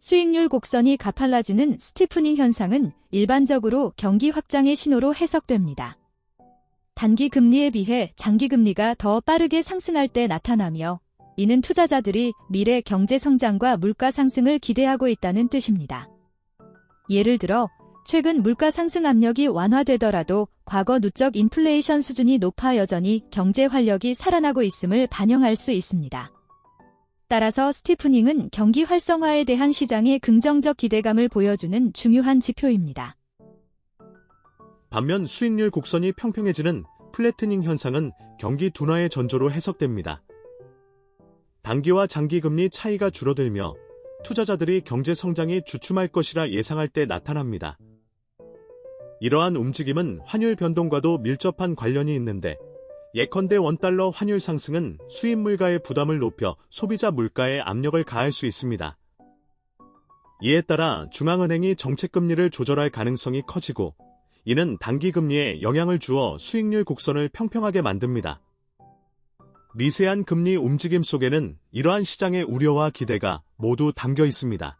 수익률 곡선이 가팔라지는 스티프닝 현상은 일반적으로 경기 확장의 신호로 해석됩니다. 단기 금리에 비해 장기 금리가 더 빠르게 상승할 때 나타나며 이는 투자자들이 미래 경제 성장과 물가 상승을 기대하고 있다는 뜻입니다. 예를 들어 최근 물가 상승 압력이 완화되더라도 과거 누적 인플레이션 수준이 높아 여전히 경제 활력이 살아나고 있음을 반영할 수 있습니다. 따라서 스티프닝은 경기 활성화에 대한 시장의 긍정적 기대감을 보여주는 중요한 지표입니다. 반면 수익률 곡선이 평평해지는 플래트닝 현상은 경기 둔화의 전조로 해석됩니다. 단기와 장기 금리 차이가 줄어들며 투자자들이 경제 성장이 주춤할 것이라 예상할 때 나타납니다. 이러한 움직임은 환율 변동과도 밀접한 관련이 있는데 예컨대 원달러 환율 상승은 수입 물가의 부담을 높여 소비자 물가에 압력을 가할 수 있습니다. 이에 따라 중앙은행이 정책금리를 조절할 가능성이 커지고 이는 단기 금리에 영향을 주어 수익률 곡선을 평평하게 만듭니다. 미세한 금리 움직임 속에는 이러한 시장의 우려와 기대가 모두 담겨 있습니다.